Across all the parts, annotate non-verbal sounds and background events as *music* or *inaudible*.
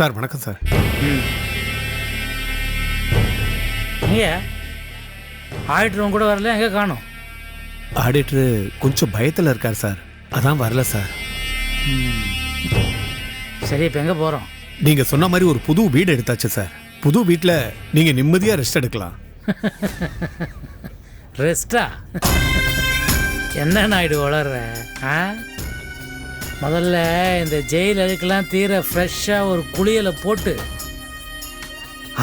Sir வணக்கம் sir. நீங்க ஆடிட்டரும் கூட வரல எங்கே காணும்? ஆடிட்டரு கொஞ்சம் பயத்தில் இருக்கார் சார். அதான் வரல சார். சரி இப்போ எங்கே போகிறோம் நீங்க சொன்ன மாதிரி ஒரு புது வீடு எடுத்தாச்சு சார். புது வீட்டில் நீங்க நிம்மதியா ரெஸ்ட் எடுக்கலாம். *laughs* ரெஸ்டா? *laughs* என்ன நாயுடு வளர்ற ஆ? முதல்ல இந்த ஜெயில் அதுக்கெல்லாம் தீர ஃப்ரெஷ்ஷாக ஒரு குளியலை போட்டு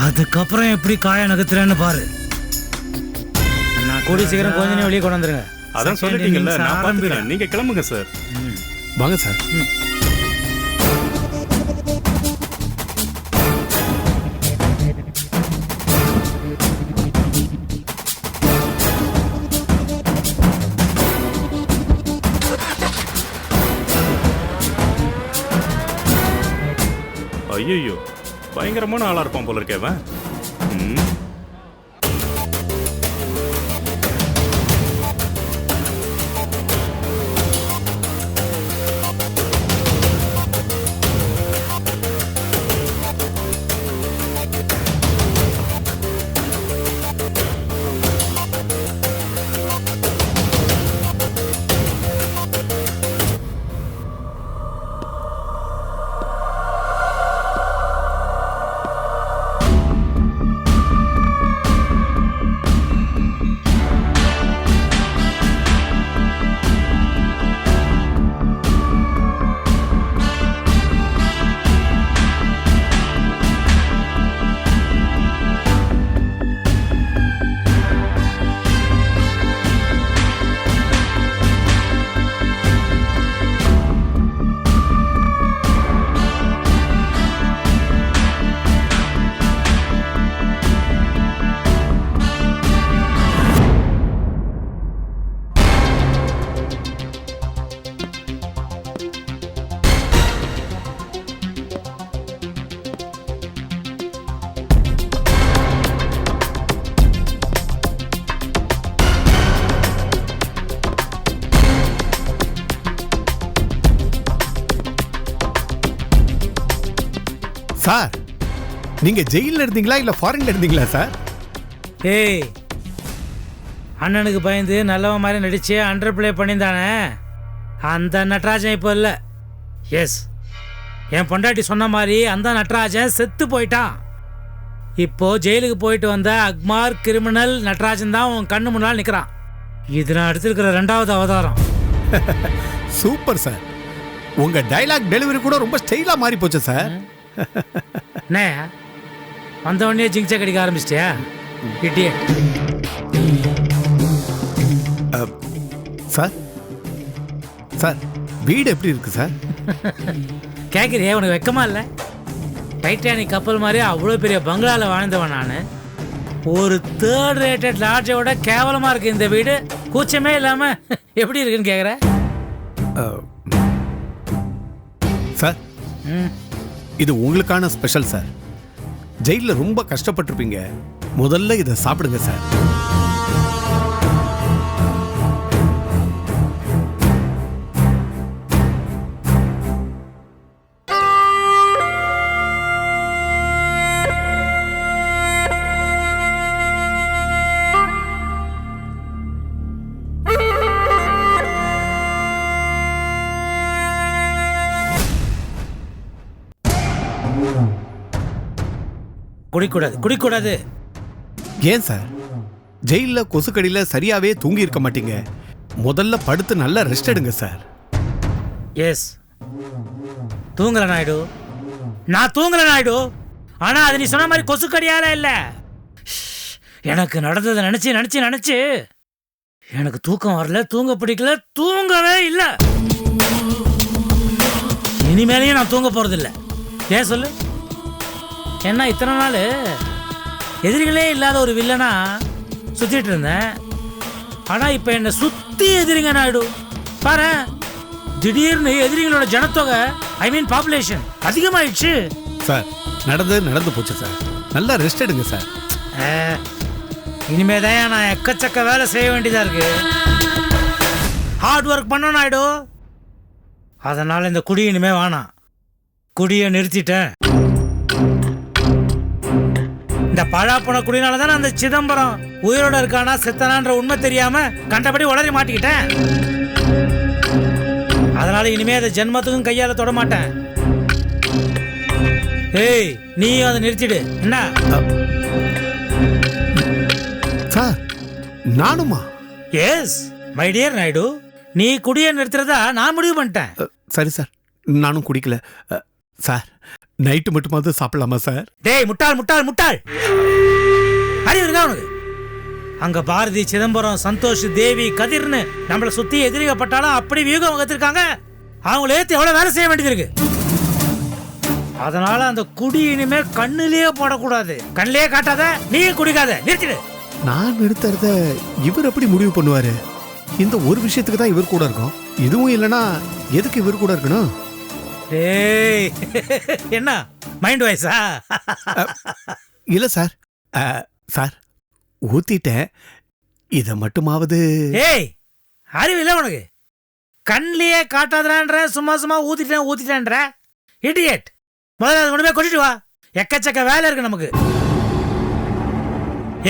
அதுக்கப்புறம் எப்படி காய நகர்த்துறேன்னு பாரு. நான் கூடி சீக்கிரம் கொஞ்ச நேரம் வெளியே கொண்டு வந்துருங்க. அதான் சொல்லிட்டீங்கல்ல நான். பார்த்துக்கிறேன். நீங்க கிளம்புங்க சார். வாங்க சார். பயங்கரமான ஆளா இருப்பான் போல இருக்கேவன் சார் நீங்க ஜெயிலில் இருந்தீங்களா இல்ல ஃபாரின்ல இருந்தீங்களா சார்? ஏய் அண்ணனுக்கு பயந்து நல்லவன் மாதிரி நடிச்சு அண்டர் ப்ளே பண்ணியிருந்தானே? அந்த நட்ராஜன் இப்போ இல்லை. எஸ் என் பொண்டாட்டி சொன்ன மாதிரி அந்த நட்ராஜன் செத்து போயிட்டான். இப்போ ஜெயிலுக்கு போயிட்டு வந்த அக்மார் கிரிமினல் நட்ராஜன் தான் உன் கண்ணு முன்னால் நிற்கிறான் இது நான் எடுத்திருக்கிற ரெண்டாவது அவதாரம். *laughs* Super sir. உங்க டைலாக் டெலிவரி கூட ரொம்ப ஸ்டைலா மாறி போச்சு சார் என்ன? வந்த உடனே ஜிங்சா கடிக்க ஆரம்பிச்சிட்டியா? இட்டியே அஹ், சார்? சார் வீடு எப்படி இருக்கு சார்? கேட்குறியே உனக்கு வெக்கமா இல்லை? டைட்டானிக் கப்பல் மாதிரி அவ்வளோ பெரிய பங்களாவில் வாழ்ந்தவன் நான். ஒரு தேர்ட் ரேட்டட் லாட்ஜை விட கேவலமாக இருக்கு இந்த வீடு. கூச்சமே இல்லாமல் எப்படி இருக்குன்னு கேட்குற சார் ம். இது உங்களுக்கான ஸ்பெஷல் சார் ஜெயிலில் ரொம்ப கஷ்டப்பட்டிருப்பீங்க. முதல்ல இதை சாப்பிடுங்க சார் குடிக்கூடாது குடிக்கூடாது. ஏன் சார்? ஜெயிலில் கொசுக்கடியில் சரியாவே தூங்கி இருக்க மாட்டீங்க. முதல்ல படுத்து நல்லா ரெஸ்ட் எடுங்க சார். எஸ் தூங்கல நாயுடு. நான் தூங்கல நாயுடு. ஆனா அது நீ சொன்ன மாதிரி கொசுக்கடியால இல்ல. எனக்கு நடந்ததை நினைச்சு நினைச்சு நினைச்சு. எனக்கு தூக்கம் வரல தூங்க பிடிக்கல தூங்கவே இல்ல. இனிமேலையும் நான் தூங்க போறது இல்ல ஏன் சொல்லு? என்ன இத்தனை நாள் எதிரிகளே இல்லாத ஒரு வில்லனா சுத்திட்டு இருந்தேன். ஆனா இப்ப என்ன சுத்தி எதிரிங்க நாயுடு. பாரு திடீர்னு எதிரிகளோட ஜனத்தொகை ஐ மீன் பாப்புலேஷன் அதிகமாயிடுச்சு. சார் நடந்தது நடந்து போச்சு சார். நல்லா ரெஸ்ட் எடுங்க சார். இனிமே தான் நான் எக்கச்சக்க வேலை செய்ய வேண்டியதா இருக்கு. ஹார்ட் ஒர்க் பண்ணணும் ஆயிடு அதனால இந்த குடி இனிமே வேணாம். குடியை நிறுத்திட்டேன். இந்த பழாப்பண குடினால தானே அந்த சிதம்பரம் உயிரோட இருக்கானா செத்தானான்ற உண்மை தெரியாம கண்டபடி உளறி மாட்டிக்கிட்டேன். அதனால இனிமே அதை ஜென்மத்துக்கும் கையால தொட மாட்டேன். ஏய் நீயும் அதை நிறுத்திடு. என்ன? Sir நானுமா? Yes my dear Naidu. நீ குடிய நிறுத்துறதா நான் முடிவு பண்ணிட்டேன். சரி சார். நானும் குடிக்கல. சார் நைட்டு மட்டுமாவது சாப்பிடலாமா சார்? டேய் முட்டாள் முட்டாள் முட்டாள்! அறிவு இருக்கா உனக்கு? அங்க பாரதி சிதம்பரம் சந்தோஷ் தேவி கதிர்னு நம்மளை சுத்தி எதிரிகப்பட்டாலும் அப்படி வியூகம் வகுத்திருக்காங்க. அவங்கள ஏத்து எவ்வளவு வேலை செய்ய வேண்டியது இருக்கு அதனால அந்த குடி இனிமே கண்ணுலயே போடக்கூடாது. கண்ணிலேயே காட்டாத நீயும் குடிக்காத. நிறுத்திடு. நான் நிறுத்துறத இவர் எப்படி முடிவு பண்ணுவாரு? இந்த ஒரு விஷயத்துக்கு தான் இவர் கூட இருக்கும். இதுவும் இல்லைன்னா எதுக்கு இவர் கூட இருக்கணும்? டேய் என்ன? மைண்ட் வாய்ஸா இல்ல சார். சார் ஊத்திட்டேன். இதை மட்டுமாவது ஏய் அறிவில்ல உனக்கு. கண்ணிலேயே காட்டாதறான்ற சும்மா சும்மா ஊத்திட்டேன் ஊத்திட்டேன்ற. இடியட் முதல்ல அது கொண்டு போய் கொட்டிட்டு வா. எக்கச்சக்க வேலை இருக்கு நமக்கு.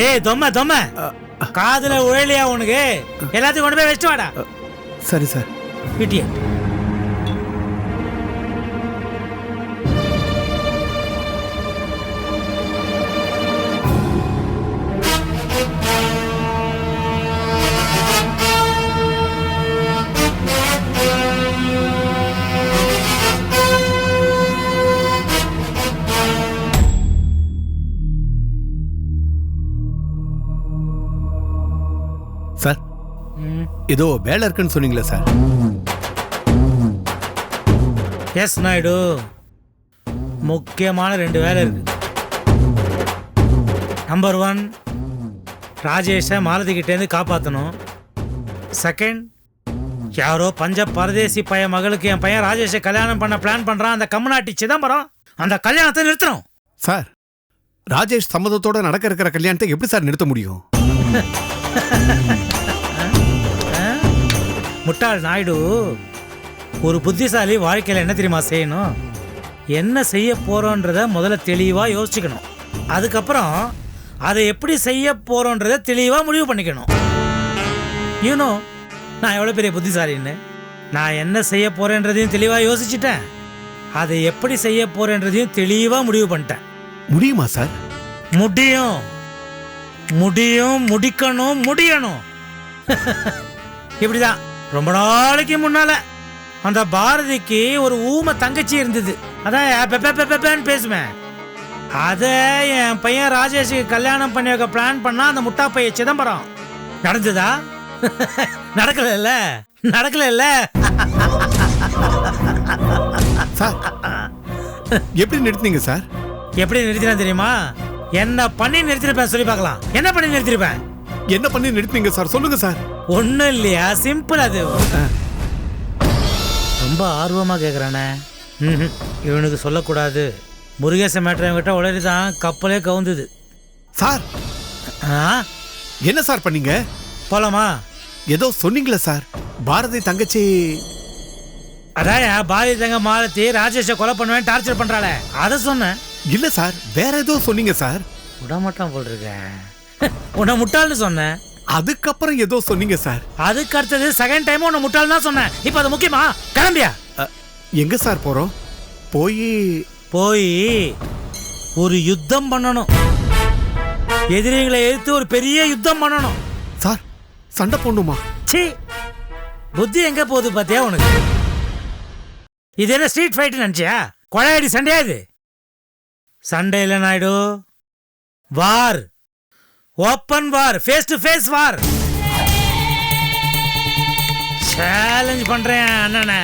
ஏய் தொம்ம தொம்ம. காதுல உழலியா உனக்கு? எல்லாத்தையும் கொண்டு போய் வச்சுட்டு வாடா. சரி சார். இடியட் ஏதோ வேலை இருக்குன்னு சொன்னீங்களே சார். எஸ் நாயுடு. முக்கியமான ரெண்டு வேலை இருக்கு. நம்பர் ஒன் ராஜேஷை மாலதி கிட்டேருந்து காப்பாற்றணும் செகண்ட் யாரோ பஞ்ச பரதேசி பையன் மகளுக்கு என் பையன் ராஜேஷை கல்யாணம் பண்ண பிளான் பண்றான். அந்த கம்முனாட்டி சிதம்பரம் அந்த கல்யாணத்தை நிறுத்தணும். சார் ராஜேஷ் சம்மதத்தோட நடக்க இருக்கிற கல்யாணத்தை எப்படி சார் நிறுத்த முடியும்? *laughs* முட்டாள் நாயுடு ஒரு புத்திசாலி வாழ்க்கையில் என்ன தெரியுமா செய்யணும்? என்ன செய்ய போறோன்றத முதல்ல தெளிவா யோசிச்சுக்கணும். அதுக்கப்புறம் அதை எப்படி செய்ய போறோன்றத தெளிவா முடிவு பண்ணிக்கணும். யூனோ நான் எவ்வளோ பெரிய புத்திசாலின்னு. நான் என்ன செய்ய போறேன்றதையும் தெளிவா யோசிச்சுட்டேன். அதை எப்படி செய்ய போறேன்றதையும் தெளிவா முடிவு பண்ணிட்டேன். முடியுமா சார்? முடியும். முடியும் முடிக்கணும் முடியணும். *laughs* இப்படிதான். ரொம்ப நாளைக்கு முன்னால அந்த பாரதிக்கு ஒரு ஊமை தங்கச்சி இருந்தது. அதான் பெ- பெ- பெ- பெப்பேன்னு பேசுவேன் அதை என் பையன் ராஜேஷுக்கு கல்யாணம் பண்ணி வைக்க பிளான் பண்ணா அந்த முட்டா பையன் சிதம்பரம். நடந்ததா? *laughs* நடக்கல நடக்கல *laughs* சார் எப்படி நிறுத்துனீங்க சார்? எப்படி நிறுத்தினா தெரியுமா? என்ன பண்ணி நிறுத்திருப்பேன் சொல்லி பார்க்கலாம். என்ன பண்ணி நிறுத்திருப்பேன்? என்ன பண்ணி நிறுத்துனீங்க சார்? சொல்லுங்க சார். ஒன்றும் இல்லையா? சிம்பிள் அது. ரொம்ப ஆர்வமாக கேட்குறானே ம்ஹும். இவனுக்கு சொல்லக்கூடாது. முருகேச மேட்ரு என்கிட்ட உடனே தான் கப்பலே கவுந்துது. சார். ஆ? என்ன சார் பண்ணீங்க? போலாமா? ஏதோ சொன்னீங்களே சார். பாரதி தங்கச்சி. அதான் பாரதி தங்க மாலத்தி ராஜேஷை கொலை பண்ணுவேன் டார்ச்சர் பண்றாளே. அதை சொன்னேன். இல்ல சார் வேற ஏதோ சொன்னீங்க சார். விடமாட்டான் போல் இருக்க. உன்னை முட்டாள்னு சொன்னேன். அதுக்கப்புறம் ஏதோ சொன்னீங்க சார். அதுக்கு அடுத்தது செகண்ட் டைம் உன்னை முட்டாள் தான் சொன்னேன். இப்போ அது முக்கியமா? கிளம்பியா? எங்க சார் போறோம்? போய் போய் ஒரு யுத்தம் பண்ணணும். எதிரிகளை எதிர்த்து ஒரு பெரிய யுத்தம் பண்ணணும். சார் சண்டை போடணுமா? சி புத்தி எங்க போகுது பாத்தியா உனக்கு? இது என்ன ஸ்ட்ரீட் ஃபைட் நினைச்சியா? கொழையடி சண்டையா இது? சண்டை இல்லை Naidu war! Open war face to face war challenge பண்ணுறேன் அண்ணனை.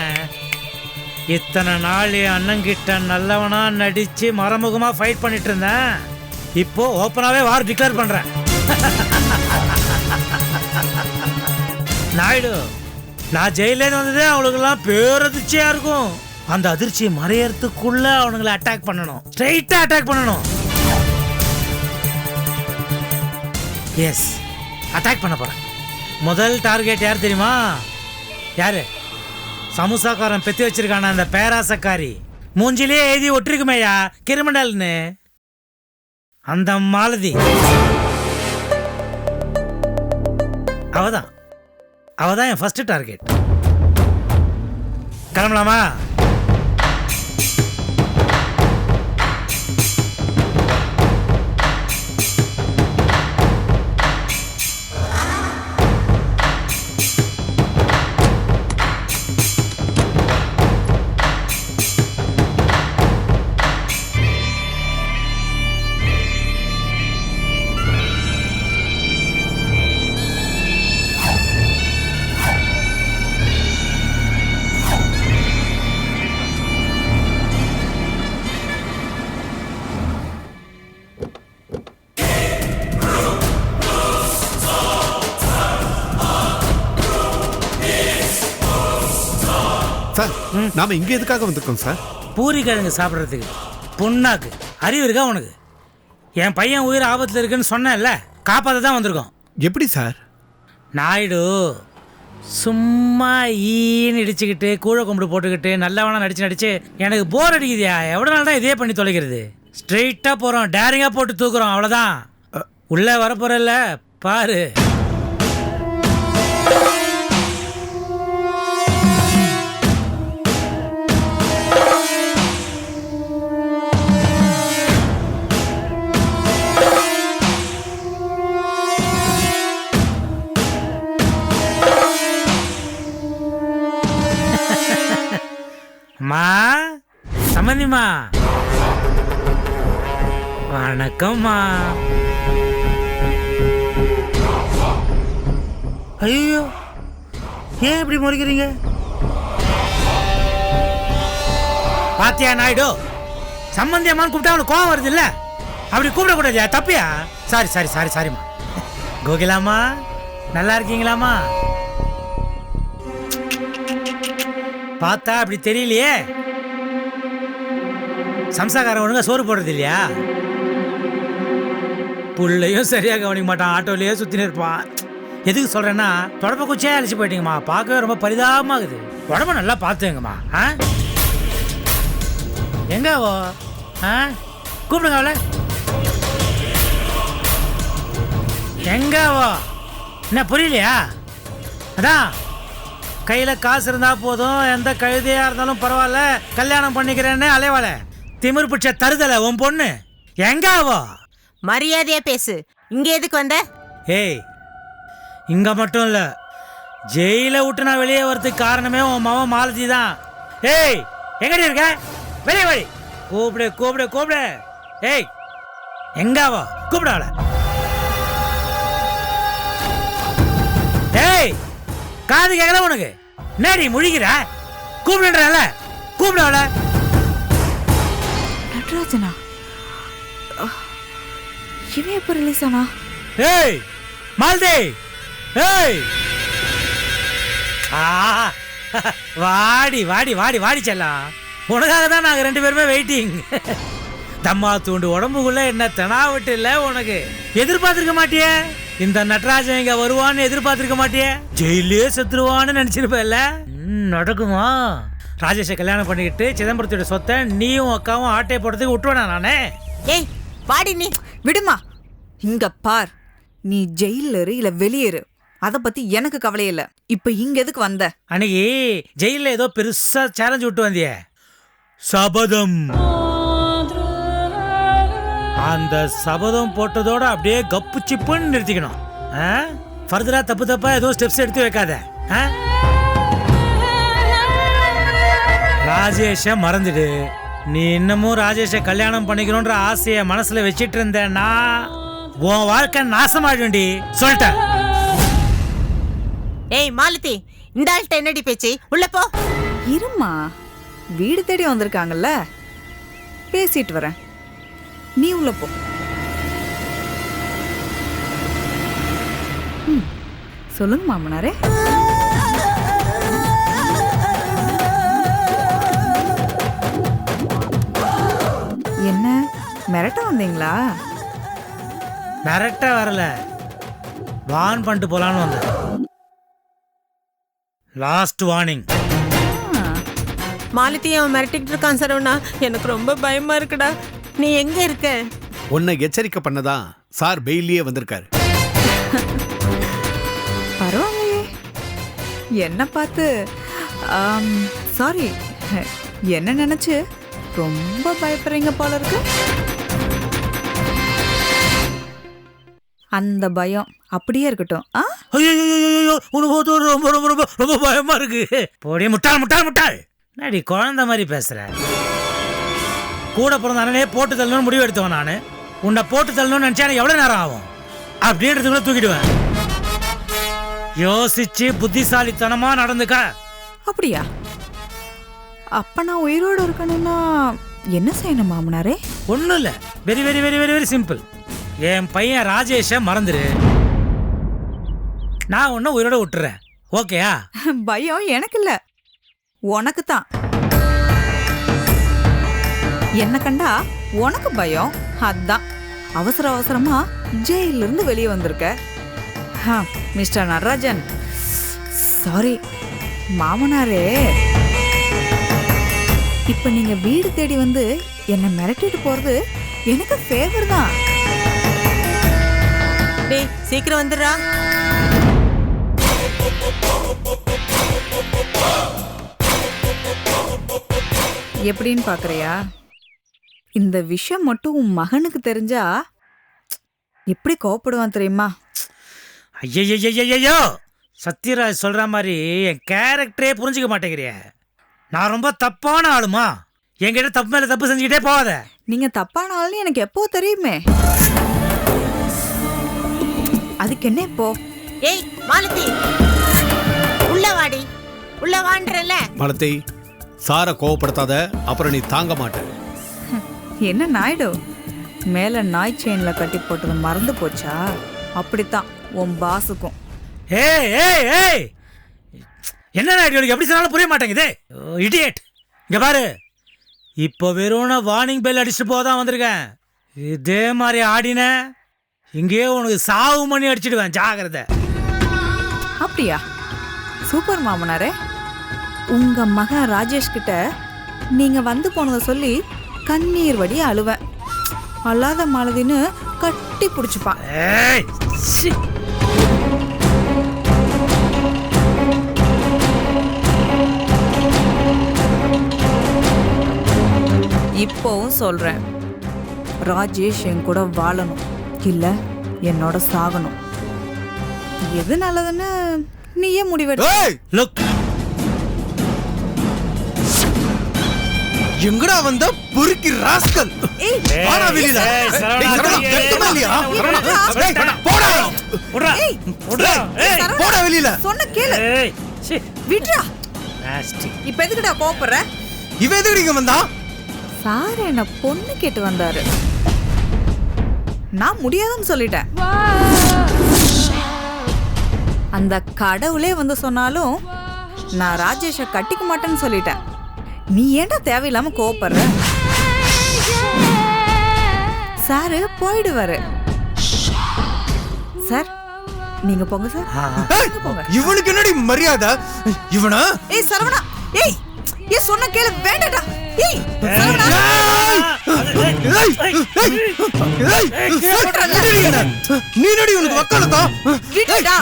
இத்தனை நாள் என் அண்ணங்கிட்ட நல்லவனா நடித்து மறைமுகமாக ஃபைட் பண்ணிட்டு இருந்தேன். இப்போ ஓப்பனாகவே வார் டிக்ளேர் பண்ணுறேன் நாயுடு நான் ஜெயிலேருந்து வந்ததே அவளுக்கெல்லாம் பேரதிர்ச்சியாக இருக்கும். அந்த அதிர்ச்சியை மறையறதுக்குள்ளே அவனுங்களை அட்டாக் பண்ணணும். ஸ்ட்ரைட்டாக அட்டாக் பண்ணணும். எஸ் அட்டாக் பண்ண போகிறேன் முதல் டார்கெட் யார் தெரியுமா? யார்? சமுசாக்காரன் பெத்தி வச்சிருக்கான அந்த பேராசக்காரி. மூஞ்சிலேயே எழுதி ஒட்டிருக்குமேயா கிரிமினல்னு. அந்த மாலதி. அவதான். அவதான் என் ஃபர்ஸ்ட் டார்கெட் கிளம்பலாமா? நாம இங்க எதுக்காக வந்திருக்கோம் சார் பூரி கிழங்கு சாப்பிட்றதுக்கு. புண்ணாக்கு. அறிவு இருக்கா உனக்கு? என் பையன் உயிர் ஆபத்தில் இருக்குன்னு சொன்னேன்ல காப்பாற்ற தான் வந்திருக்கோம். எப்படி சார் நாயுடு சும்மா ஈன்னு இடிச்சுக்கிட்டு கூழ கும்பிடு போட்டுக்கிட்டு நல்லவனா நடிச்சு நடிச்சு எனக்கு போர் அடிக்குதுயா? எவ்வளோ நாள் தான் இதே பண்ணி தொலைக்கிறது? ஸ்ட்ரெயிட்டாக போகிறோம் டேரிங்காக போட்டு தூக்குறோம் அவ்வளோதான் உள்ளே வரப்போறல்ல பாரு. அம்மா. சம்மந்திமா வணக்கம்மா. ஐயோ ஏன் இப்படி முறைக்கிறீங்க? பாத்தியா நாயுடு? சம்மந்தி அம்மான்னு கூப்பிட்டா அவனுக்கு கோவம் வருது இல்ல? அப்படி கூப்பிடக்கூடாது தப்பியா? சாரி சாரி சாரி சாரிம்மா. கோகிலாமா நல்லா இருக்கீங்களாம்மா? பார்த்தா அப்படி தெரியலையே. சம்சாக்காரன் ஒழுங்கா சோறு போடுறது இல்லையா புள்ளையும் சரியாக கவனிக்க மாட்டான் ஆட்டோலயே சுத்தினு இருப்பான். எதுக்கு சொல்றேன்னா தொடப்ப குச்சியே அழிச்சு போயிட்டீங்கம்மா. பார்க்கவே ரொம்ப பரிதாபமாகுது. உடம்ப நல்லா பார்த்துங்கம்மா ஆ? எங்க ஆ? கூப்பிடுங்க அவளை. எங்க என்ன புரியலையா? அதான். கையில் காசு இருந்தா போதும் எந்த கழுதையா இருந்தாலும் பரவாயில்ல. கல்யாணம் பண்ணிக்கிறேன்னு அலைவாள. திமிர் பிடிச்ச தருதல உன் பொண்ணு? எங்க ஆவோ மரியாதையா பேசு. இங்க எதுக்கு வந்த? ஏய் இங்க மட்டும் இல்ல. ஜெயில விட்டு நான் வெளியே வரதுக்கு காரணமே உன் மவன் மாலதி தான். ஏய் எங்கடி இருக்க? வெளியே வழி கூப்பிடு கூப்பிடு கூப்பிடு. ஏய் எங்க ஆவோ காது கேட்கல உனக்கு? என்னடி முழிக்கிற? கூப்பிடுன்றல. கூப்பிடு அவளை நட்ராஜனா? இவன் எப்போ ரிலீஸ் ஆனா? ஏய் மால்தி! ஏய்! வாடி வாடி வாடி வாடி செல்லாம் உனக்காக தான் நாங்கள் ரெண்டு பேருமே வெயிட்டிங் தம்மா தூண்டு உடம்புக்குள்ள என்ன தெனாவட்டு இல்லை உனக்கு. எதிர்பார்த்திருக்க மாட்டியே? இந்த நட்ராஜன் இங்க வருவான்னு எதிர்பார்த்திருக்க மாட்டியே? ஜெயிலே செத்துருவான்னு நினைச்சிருப்பல நடக்குமா? ராஜேஷை கல்யாணம் பண்ணிக்கிட்டு சிதம்பரத்தோட சொத்தை நீயும் அக்காவும் ஆட்டையை போடுறதுக்கு விட்டுவேனா நானே? ஏய் வாடி நீ. விடுமா. இங்க பார். நீ ஜெயில இரு இல்ல வெளியேறு அத பத்தி எனக்கு கவலை இல்ல. இப்ப இங்க எதுக்கு வந்த? அன்னைக்கு ஜெயில ஏதோ பெருசா சேலஞ்ச் விட்டு வந்தியே. சபதம். அந்த சபதம் போட்டதோட அப்படியே கப்பு சிப்புன்னு நிறுத்திக்கணும். ஃபர்தரா தப்பு தப்பா எதுவும் ஸ்டெப்ஸ் எடுத்து வைக்காத. ஆ? ராஜேஷ மறந்துடு. நீ இன்னமும் ராஜேஷை கல்யாணம் பண்ணிக்கணுன்ற ஆசைய மனசுல வச்சிட்டு இருந்தேன்னா உன் வாழ்க்கை நாசமாயிடும்டி. சொல்லிட்டேன் ஏய் மாலதி இந்த ஆள்கிட்ட என்னடி பேச்சு? உள்ள போ. இருமா வீடு தேடி வந்திருக்காங்கல்ல? பேசிட்டு வரேன். நீ உள்ள போ. சொல்லுங்க மாமனாரே. என்ன மிரட்ட வந்தீங்களா? மிரட்ட வரல. வான் பண்ணிட்டு போலான்னு வந்தேன். லாஸ்ட் வார்னிங் ஆ, மாலதி அவன் மிரட்டிக்கிட்டு இருக்கான் சரவணா. எனக்கு ரொம்ப பயமா இருக்குடா. நீ எங்க இருக்க? உன்னை எச்சரிக்கை பண்ணதான் சார் பெயிலியே வந்திருக்காரு. பரவாயில்லையே. என்ன பார்த்து சாரி என்ன நினைச்சு ரொம்ப பயப்படுறீங்க போல இருக்கு. அந்த பயம் அப்படியே இருக்கட்டும் ஆ? ஐயோ உனக்கு ரொம்ப ரொம்ப ரொம்ப ரொம்ப பயமா இருக்கு. போடி முட்டாள் முட்டாள் முட்டாள். என்னடி குழந்தை மாதிரி பேசுற? கூட பிறந்த அண்ணனே போட்டு தள்ளணும்னு முடிவு எடுத்தவன் நான். உன்னை போட்டு தள்ளணும்னு நினைச்சா எனக்கு எவ்வளவு நேரம் ஆகும்? அப்படின்றதுக்குள்ள தூக்கிடுவேன். யோசிச்சு புத்திசாலித்தனமா நடந்துக்க. அப்படியா? அப்ப நான் உயிரோடு இருக்கணும்னா என்ன செய்யணும் மாமனாரே? ஒன்றும் இல்லை. Very very very very very simple என் பையன் ராஜேஷை மறந்துடு நான் உன்னை உயிரோட விட்டுறேன். ஓகேயா *laughs* பயம் எனக்கு இல்ல உனக்கு தான் என்ன கண்டா? உனக்கு பயம். அதான். அவசர அவசரமா ஜெயில இருந்து வெளியே வந்திருக்க. ஹா, மிஸ்டர் நடராஜன். சாரி மாமனாரே. இப்ப நீங்க வீடு தேடி வந்து என்னை மிரட்டிட்டு போறது எனக்கு ஃபேவர் தான். டேய் சீக்கிரம் வந்துடுறா. எப்படின்னு பாக்குறியா? இந்த விஷயம் மட்டும் உன் மகனுக்கு தெரிஞ்சா எப்படி கோவப்படுவான் தெரியுமா? ஐயய்யய்யய்யோ சத்யராஜ் சொல்ற மாதிரி என் கேரக்டரே புரிஞ்சுக்க மாட்டேங்கிறிய. நான் ரொம்ப தப்பான ஆளுமா? என்கிட்ட தப்பு மேல தப்பு செஞ்சுக்கிட்டே போகாத. நீங்க தப்பான ஆள்னு எனக்கு எப்போ தெரியுமே. அதுக்கு என்ன இப்போ? ஏய் மாலதி! உள்ள வாடி. உள்ள வான்றல. மலத்தை சாரை கோவப்படுத்தாத அப்புறம் நீ தாங்க மாட்ட. என்ன நாயுடு? மேல நாய் செயின்ல கட்டி போட்டது மறந்து போச்சா? அப்படித்தான் உன் பாஸுக்கும். ஏய் ஏய் ஏய்! என்ன நாயுடு எப்படி சொன்னாலும் புரிய மாட்டேங்குதே? இடியட் இங்க பாரு. இப்போ வெறும் வார்னிங் பெல் அடிச்சுட்டு போதான் வந்திருக்கேன். இதே மாதிரி ஆடின இங்கேயே உனக்கு சாவு மணி அடிச்சிடுவேன் ஜாகிரதை. அப்படியா? சூப்பர் மாமனாரே. உங்க மகன் ராஜேஷ் கிட்ட நீங்க வந்து போனதை சொல்லி கண்ணீர் வடி அழுவேன். அல்லாத மாலதின்னு கட்டி பிடிச்சிப்பான். இப்போவும் சொல்றேன். ராஜேஷ் என் கூட வாழணும். இல்ல என்னோட சாகணும். எது நல்லதுன்னு நீயே முடிவெடு. எங்கடா வந்த பொறுக்கி ராஸ்கல்? ஏய். வாடா வெளியில. போடா சரவணா, போடா. வெளியில. சொன்ன கேளு. ஏய், சி, விட்றா. இப்ப எதுக்குடா கோபப்படுற இவன் எதுக்கு இங்க வந்தா? சார் என்ன பொண்ணு கேட்டு வந்தாரு. நான் முடியாதுன்னு சொல்லிட்டேன். அந்த கடவுளே வந்து சொன்னாலும் நான் ராஜேஷை கட்டிக்க மாட்டேன்னு சொல்லிட்டேன். நீ ஏன்டா தேவையில்லாம கோவப்படுற? சாரு போயிடுவாரு. சார் நீங்க போங்க சார். போங்க. இவனுக்கு என்னடி மரியாதை? இவனா? ஏய் சரவணா. ஏய் ஏய் சொன்ன கேளு வேண்டாடா ஏய் சரவணா ஏய், ஏய், ஏய், ஏய், ஏய், ஏய், கீழே போட்டுறேன். விடுடி என்ன? நீ நடி உனக்கு வக்காலத்தா.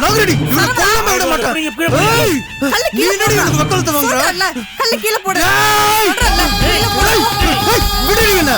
நகரடி இவனை கொல்லாம விட மாட்டேன் அப்படிங்க, கீழே போடுங்க. ஏய், கல்லு நீ கீழே நடி போடுடா. உனக்கு வக்காலத்தை வாங்குற கல்லு கீழே போடு விடுடி என்ன